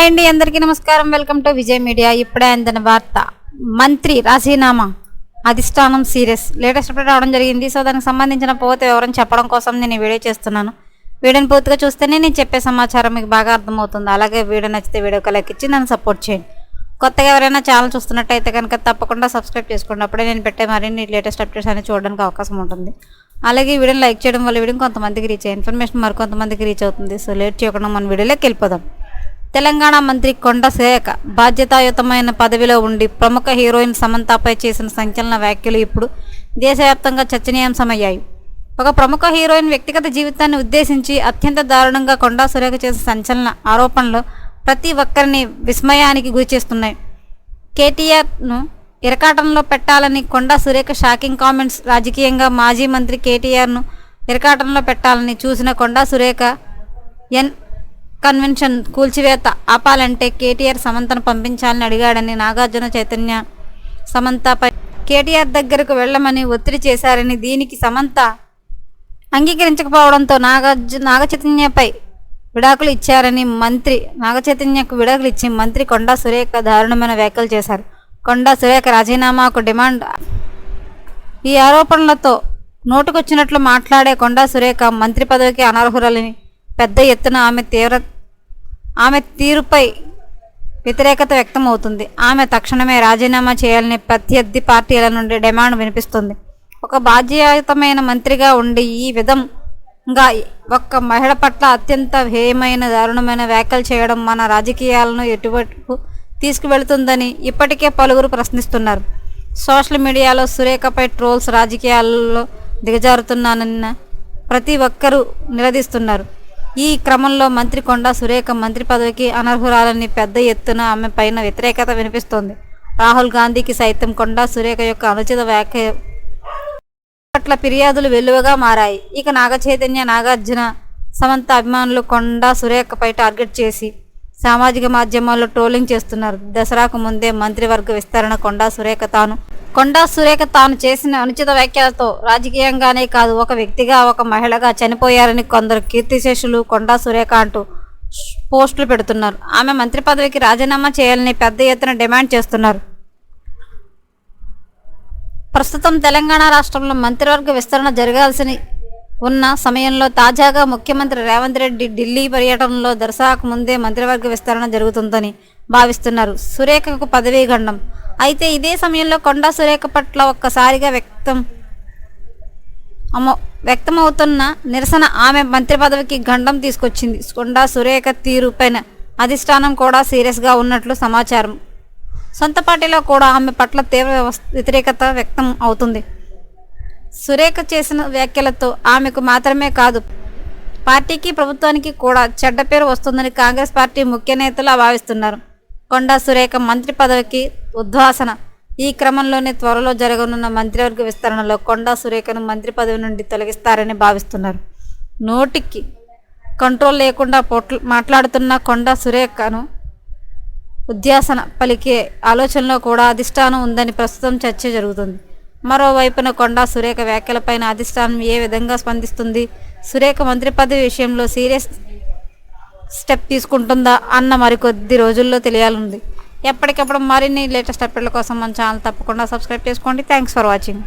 Hi అండి అందరికీ నమస్కారం. Welcome to Vijay media. ఇప్పుడే అందిన వార్త మంత్రి రాజీనామా అధిష్టానం సీరియస్. లేటెస్ట్ అప్డేట్ రావడం జరిగింది. సో దానికి సంబంధించిన పోతే వివరం చెప్పడం కోసం నేను వీడియో చేస్తున్నాను. వీడియోని పూర్తిగా చూస్తేనే నేను చెప్పే సమాచారం మీకు బాగా అర్థమవుతుంది. అలాగే వీడియో నచ్చితే వీడియో లైక్ ఇచ్చి నన్ను సపోర్ట్ చేయండి. కొత్తగా ఎవరైనా ఛానల్ చూస్తున్నట్టయితే కనుక తప్పకుండా సబ్స్క్రైబ్ చేసుకోండి. అప్పుడే నేను పెట్టే మరిన్ని లేటెస్ట్ అప్డేట్స్ అన్ని చూడడానికి అవకాశం ఉంటుంది. అలాగే వీడియోని లైక్ చేయడం వల్ల వీడియో కొంతమందికి రీచ్ అయ్యే ఇన్ఫర్మేషన్ మరికొంతమందికి రీచ్ అవుతుంది. సో లేట్ చేయకుండా మన వీడియోలోకి వెళ్ళిపోదాం. తెలంగాణ మంత్రి కొండ శేఖ బాధ్యతాయుతమైన పదవిలో ఉండి ప్రముఖ హీరోయిన్ సమంతపై చేసిన సంచలన వ్యాఖ్యలు ఇప్పుడు దేశవ్యాప్తంగా చర్చనీయాంశమయ్యాయి. ఒక ప్రముఖ హీరోయిన్ వ్యక్తిగత జీవితాన్ని ఉద్దేశించి అత్యంత దారుణంగా కొండా సురేఖ చేసిన సంచలన ఆరోపణలు ప్రతి ఒక్కరిని విస్మయానికి గురిచేస్తున్నాయి కేటీఆర్ను ఇరకాటంలో పెట్టాలని కొండా సురేఖ షాకింగ్ కామెంట్స్ రాజకీయంగా మాజీ మంత్రి కేటీఆర్ను ఇరకాటంలో పెట్టాలని చూసిన కొండా సురేఖ ఎన్ కన్వెన్షన్ కూల్చివేత ఆపాలంటే కేటీఆర్ సమంతను పంపించాలని అడిగాడని నాగార్జున చైతన్య సమంతపై కేటీఆర్ దగ్గరకు వెళ్ళమని ఒత్తిడి చేశారని దీనికి సమంత అంగీకరించకపోవడంతో నాగార్జున నాగచైతన్యపై విడాకులు ఇచ్చారని మంత్రి నాగచైతన్యకు విడాకులు ఇచ్చి మంత్రి కొండా సురేఖ దారుణమైన వ్యాఖ్యలు చేశారు. కొండా సురేఖ రాజీనామాకు డిమాండ్. ఈ ఆరోపణలతో నోటుకొచ్చినట్లు మాట్లాడే కొండా సురేఖ మంత్రి పదవికి అనర్హురాలని పెద్ద ఎత్తున ఆమె తీవ్ర ఆమె తీరుపై వ్యతిరేకత వ్యక్తమవుతుంది. ఆమె తక్షణమే రాజీనామా చేయాలని ప్రత్యర్థి పార్టీల నుండి డిమాండ్ వినిపిస్తుంది. ఒక బాధ్యతమైన మంత్రిగా ఉండి ఈ విధంగా ఒక్క మహిళ పట్ల అత్యంత హేయమైన దారుణమైన వ్యాఖ్యలు చేయడం మన రాజకీయాలను ఎటువైపు తీసుకువెళుతుందని ఇప్పటికే పలువురు ప్రశ్నిస్తున్నారు. సోషల్ మీడియాలో సురేఖపై ట్రోల్స్ రాజకీయాల్లో దిగజారుతున్నానన్న ప్రతి ఒక్కరూ నిలదీస్తున్నారు. ఈ క్రమంలో మంత్రి కొండా సురేఖ మంత్రి పదవికి అనర్హురాలని పెద్ద ఎత్తున ఆమె పైన వ్యతిరేకత వినిపిస్తోంది. రాహుల్ గాంధీకి సైతం కొండా సురేఖ యొక్క అనుచిత వ్యాఖ్య పట్ల ఫిర్యాదులు వెలువగా మారాయి. ఇక నాగ చైతన్య నాగార్జున సమంత అభిమానులు కొండా సురేఖపై టార్గెట్ చేసి సామాజిక మాధ్యమాల్లో ట్రోలింగ్ చేస్తున్నారు. దసరాకు ముందే మంత్రివర్గ విస్తరణ కొండా సురేఖ తాను కొండా సురేఖ తాను చేసిన అనుచిత వ్యాఖ్యలతో రాజకీయంగానే కాదు ఒక వ్యక్తిగా ఒక మహిళగా చనిపోయారని కొందరు కీర్తిశేషులు కొండా సురేఖ అంటూ పోస్టులు పెడుతున్నారు. ఆమె మంత్రి పదవికి రాజీనామా చేయాలని పెద్ద ఎత్తున డిమాండ్ చేస్తున్నారు. ప్రస్తుతం తెలంగాణ రాష్ట్రంలో మంత్రివర్గ విస్తరణ జరగాల్సిన ఉన్న సమయంలో తాజాగా ముఖ్యమంత్రి రేవంత్ రెడ్డి ఢిల్లీ పర్యటనలో దర్శకు ముందే మంత్రివర్గ విస్తరణ జరుగుతుందని భావిస్తున్నారు. సురేఖకు పదవీ గండం అయితే ఇదే సమయంలో కొండా సురేఖ పట్ల ఒక్కసారిగా వ్యక్తం అమో వ్యక్తమవుతున్న నిరసన ఆమె మంత్రి పదవికి గండం తీసుకొచ్చింది. కొండా సురేఖ తీరు పైన అధిష్టానం కూడా సీరియస్గా ఉన్నట్లు సమాచారం. సొంత పార్టీలో కూడా ఆమె పట్ల తీవ్ర వ్యతిరేకత వ్యక్తం అవుతుంది. సురేఖ చేసిన వ్యాఖ్యలతో ఆమెకు మాత్రమే కాదు పార్టీకి ప్రభుత్వానికి కూడా చెడ్డ పేరు వస్తుందని కాంగ్రెస్ పార్టీ ముఖ్య నేతలు భావిస్తున్నారు కొండా సురేఖ మంత్రి పదవికి ఉద్వాసన. ఈ క్రమంలోనే త్వరలో జరగనున్న మంత్రివర్గ విస్తరణలో కొండా సురేఖను మంత్రి పదవి నుండి తొలగిస్తారని భావిస్తున్నారు. నోటికి కంట్రోల్ లేకుండా పొట్ల మాట్లాడుతున్న కొండా సురేఖను ఉద్యాసన పలికే ఆలోచనలో కూడా అధిష్టానం ఉందని ప్రస్తుతం చర్చ జరుగుతుంది. మరోవైపున కొండా సురేఖ వ్యాఖ్యలపైన అధిష్టానం ఏ విధంగా స్పందిస్తుంది? సురేఖ మంత్రి పదవి విషయంలో సీరియస్ స్టెప్ తీసుకుంటుందా అన్న మరి కొద్ది రోజుల్లో తెలియాలంది ఎప్పటికప్పుడు మరిన్ని లేటెస్ట్ అప్డేట్ల కోసం మన ఛానల్ తప్పకుండా సబ్స్క్రైబ్ చేసుకోండి. Thanks for watching.